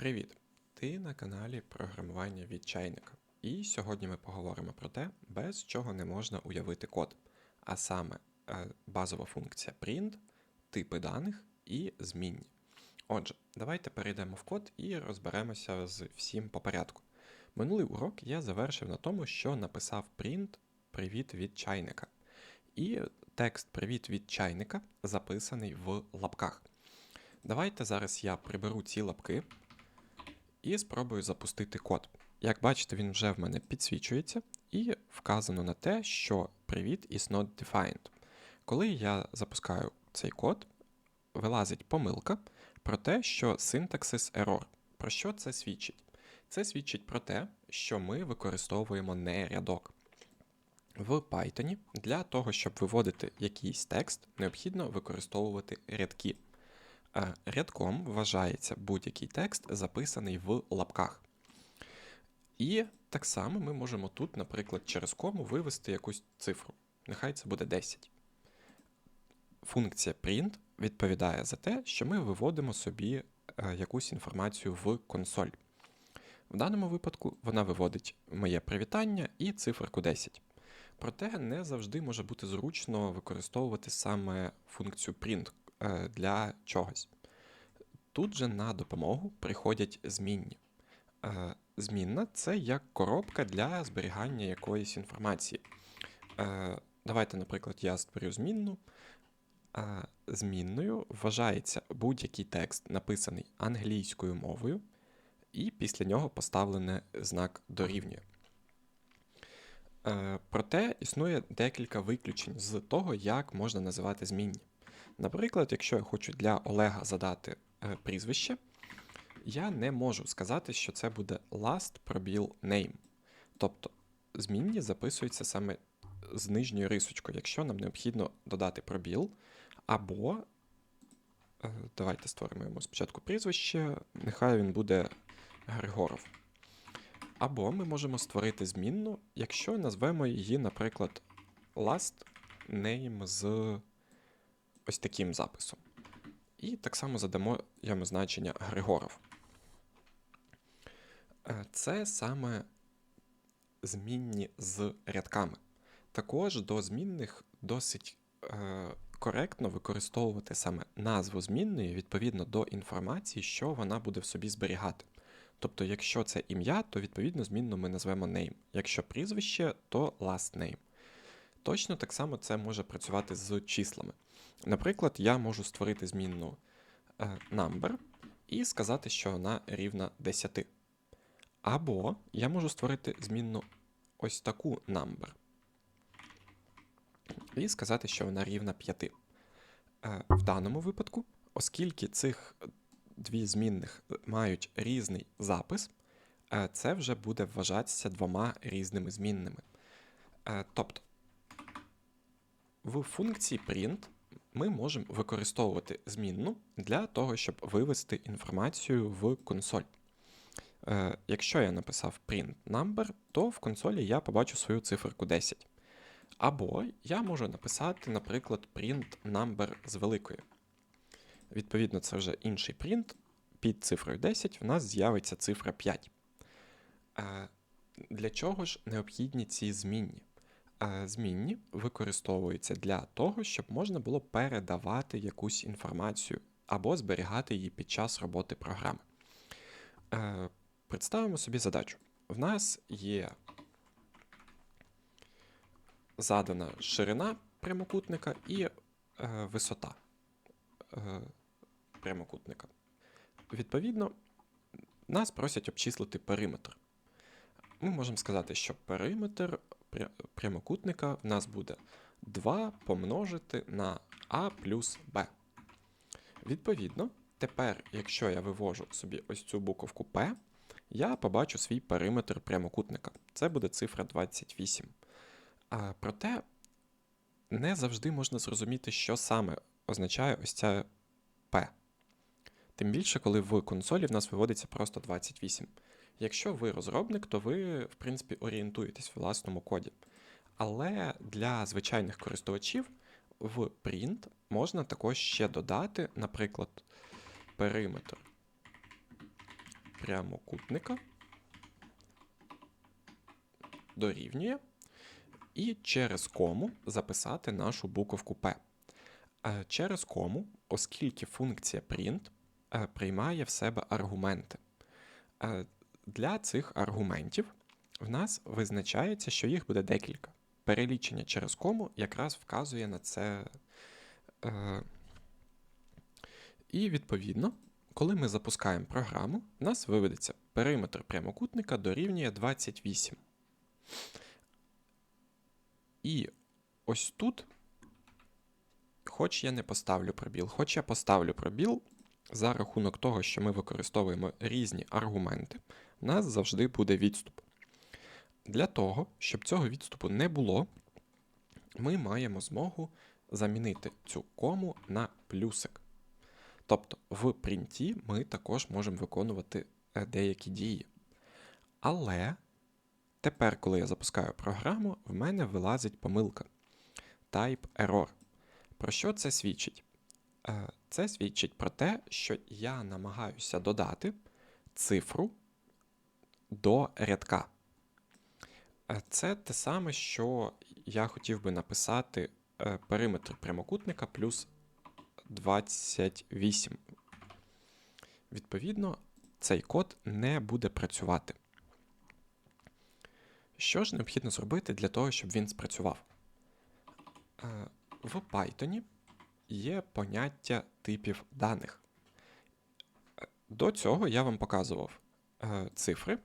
Привіт! Ти на каналі програмування від чайника. І сьогодні ми поговоримо про те, без чого не можна уявити код, а саме е, базова функція print, типи даних і змінні. Отже, давайте перейдемо в код і розберемося з всім по порядку. Минулий урок я завершив на тому, що написав print Привіт від чайника. І текст Привіт від чайника записаний в лапках. Давайте зараз я приберу ці лапки і спробую запустити код. Як бачите, він вже в мене підсвічується, і вказано на те, що привіт is not defined. Коли я запускаю цей код, вилазить помилка про те, що syntaxis error. Про що це свідчить? Це свідчить про те, що ми використовуємо не рядок. В Python для того, щоб виводити якийсь текст, необхідно використовувати рядки. Е, Рядком вважається будь-який текст, записаний в лапках. І так само ми можемо тут, наприклад, через кому вивести якусь цифру. Нехай це буде 10. Функція print відповідає за те, що ми виводимо собі е, якусь інформацію в консоль. В даному випадку вона виводить моє привітання і циферку 10. Проте не завжди може бути зручно використовувати саме функцію print для чогось. Тут же на допомогу приходять змінні. Е, Змінна це як коробка для зберігання якоїсь інформації. Е, Давайте, наприклад, я створю змінну. Е, Змінною вважається будь-який текст, написаний англійською мовою, і після нього поставлений знак дорівнює. Е, Проте існує декілька виключень з того, як можна називати змінні. Наприклад, якщо я хочу для Олега задати е, прізвище, я не можу сказати, що це буде last пробіл name. Тобто змінні записуються саме з нижньою рисочкою, якщо нам необхідно додати пробіл, або е, давайте створимо йому спочатку прізвище, нехай він буде Григоров. Або ми можемо створити змінну, якщо назвемо її, наприклад, last name з ось таким записом. І так само задамо йому значення Григоров. Е, Це саме змінні з рядками. Також до змінних досить е, коректно використовувати саме назву змінної відповідно до інформації, що вона буде в собі зберігати. Тобто, якщо це ім'я, то відповідно змінну ми назвемо name. Якщо прізвище, то last name. Точно так само це може працювати з числами. Наприклад, я можу створити змінну е, number і сказати, що вона рівна 10. Або я можу створити змінну ось таку number. І сказати, що вона рівна 5. Е, В даному випадку, оскільки цих дві змінних мають різний запис, е, це вже буде вважатися двома різними змінними. Тобто в функції print ми можемо використовувати змінну для того, щоб вивести інформацію в консоль. Е, Якщо я написав print number, то в консолі я побачу свою циферку 10. Або я можу написати, наприклад, print number з великою. Відповідно, це вже інший print. Під цифрою 10 в нас з'явиться цифра 5. Е, Для чого ж необхідні ці змінні? Е, Змінні використовуються для того, щоб можна було передавати якусь інформацію або зберігати її під час роботи програми. Е, Представимо собі задачу. В нас є задана ширина прямокутника і е, висота прямокутника. Відповідно, нас просять обчислити периметр. Ми можемо сказати, що периметр прямокутника в нас буде 2 помножити на а плюс b. Відповідно, тепер, якщо я вивожу собі ось цю буковку P, я побачу свій периметр прямокутника. Це буде цифра 28. А, проте не завжди можна зрозуміти, що саме означає ось ця P. Тим більше, коли в консолі в нас виводиться просто 28. Якщо ви розробник, то ви, в принципі, орієнтуєтесь в власному коді. Але для звичайних користувачів в print можна також ще додати, наприклад, периметр прямокутника дорівнює і через кому записати нашу буковку P. Е, Через кому, оскільки функція print е, приймає в себе аргументи. Для цих аргументів в нас визначається, що їх буде декілька. Перелічення через кому якраз вказує на це. Е, І відповідно, коли ми запускаємо програму, в нас виведеться периметр прямокутника дорівнює 28. І ось тут, хоч я не поставлю пробіл, хоч я поставлю пробіл, за рахунок того, що ми використовуємо різні аргументи, в нас завжди буде відступ. Для того, щоб цього відступу не було, ми маємо змогу замінити цю кому на плюсик. Тобто в принті ми також можемо виконувати е, деякі дії. Але тепер, коли я запускаю програму, в мене вилазить помилка type error. Про що це свідчить? Е, Це свідчить про те, що я намагаюся додати цифру до рядка. Е, Це те саме, що я хотів би написати е, периметр прямокутника плюс 28. Відповідно, цей код не буде працювати. Що ж необхідно зробити для того, щоб він спрацював? В Python є поняття типів даних. До цього я вам показував е, цифри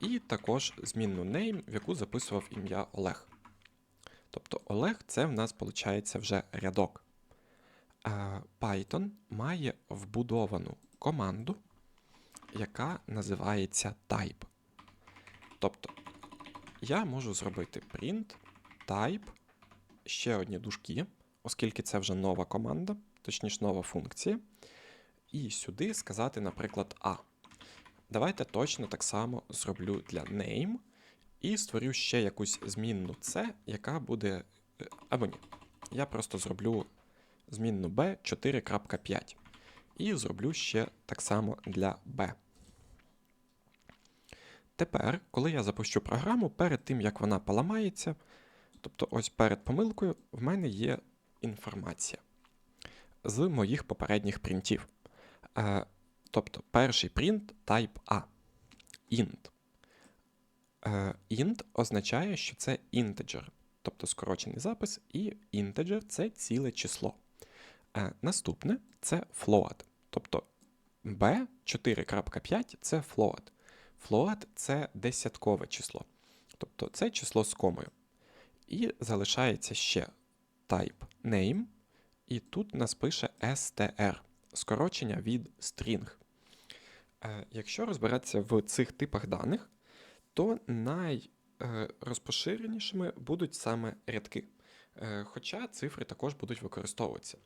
і також змінну name, в яку записував ім'я Олег. Тобто Олег це в нас виходить вже рядок. Е, Python має вбудовану команду, яка називається type. Тобто я можу зробити print type, ще одні дужки, оскільки це вже нова команда, точніше нова функція. І сюди сказати, наприклад, A. Давайте точно так само зроблю для name і створю ще якусь змінну C, яка буде. е, Або ні. Я просто зроблю змінну B 4.5. І зроблю ще так само для B. Тепер, коли я запущу програму, перед тим як вона поламається, тобто ось перед помилкою, в мене є інформація з моїх попередніх принтів. Е, тобто перший принт type A. int. Е, int означає, що це integer, тобто скорочений запис, і integer це ціле число. Е, наступне це float, тобто b 4.5 це float. Float це десяткове число. Тобто це число з комою. І залишається ще type name, і тут нас пише str, скорочення від string. Е, Якщо розбиратися в цих типах даних, то найрозпоширенішими будуть саме рядки. Е, Хоча цифри також будуть використовуватися.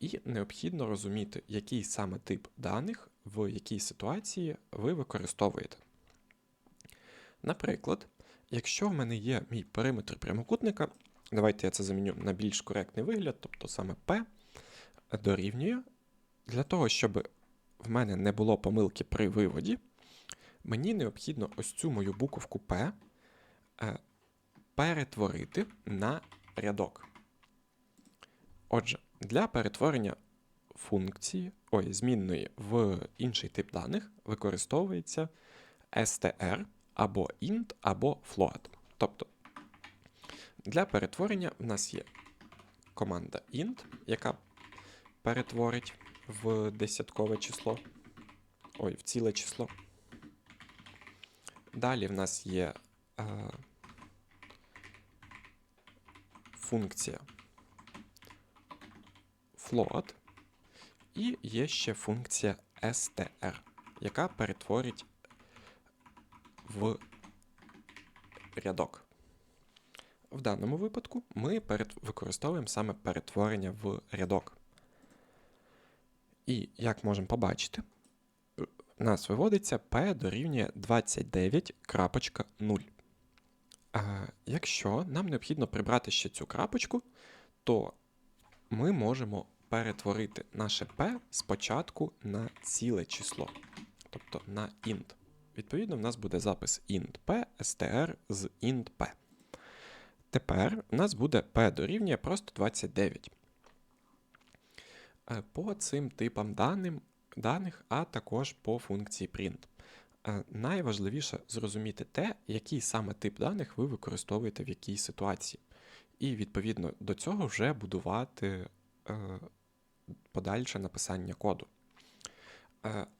І необхідно розуміти, який саме тип даних в якій ситуації ви використовуєте. Наприклад, якщо в мене є мій периметр прямокутника, давайте я це заміню на більш коректний вигляд, тобто саме P дорівнює. Для того, щоб в мене не було помилки при виводі, мені необхідно ось цю мою буковку P е, перетворити на рядок. Отже, для перетворення функції, ой, змінної в інший тип даних використовується str або int, або float. Тобто для перетворення в нас є команда int, яка перетворить в десяткове число, ой, в ціле число. Далі в нас є е, функція float, і є ще функція str, яка перетворить в рядок. В даному випадку ми використовуємо саме перетворення в рядок. І як можемо побачити, в нас виводиться P дорівнює 29.0. А якщо нам необхідно прибрати ще цю крапочку, то ми можемо перетворити наше P спочатку на ціле число. тобто на int. Відповідно, в нас буде запис int p, str з int p. Тепер у нас буде p дорівнює просто 29. Е, По цим типам даних, а також по функції print. Е, Найважливіше зрозуміти те, який саме тип даних ви використовуєте в якій ситуації. І відповідно до цього вже будувати е, подальше написання коду.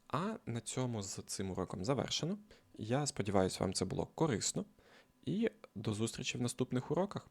А на цьому з цим уроком завершено. Я сподіваюся, вам це було корисно. І до зустрічі в наступних уроках.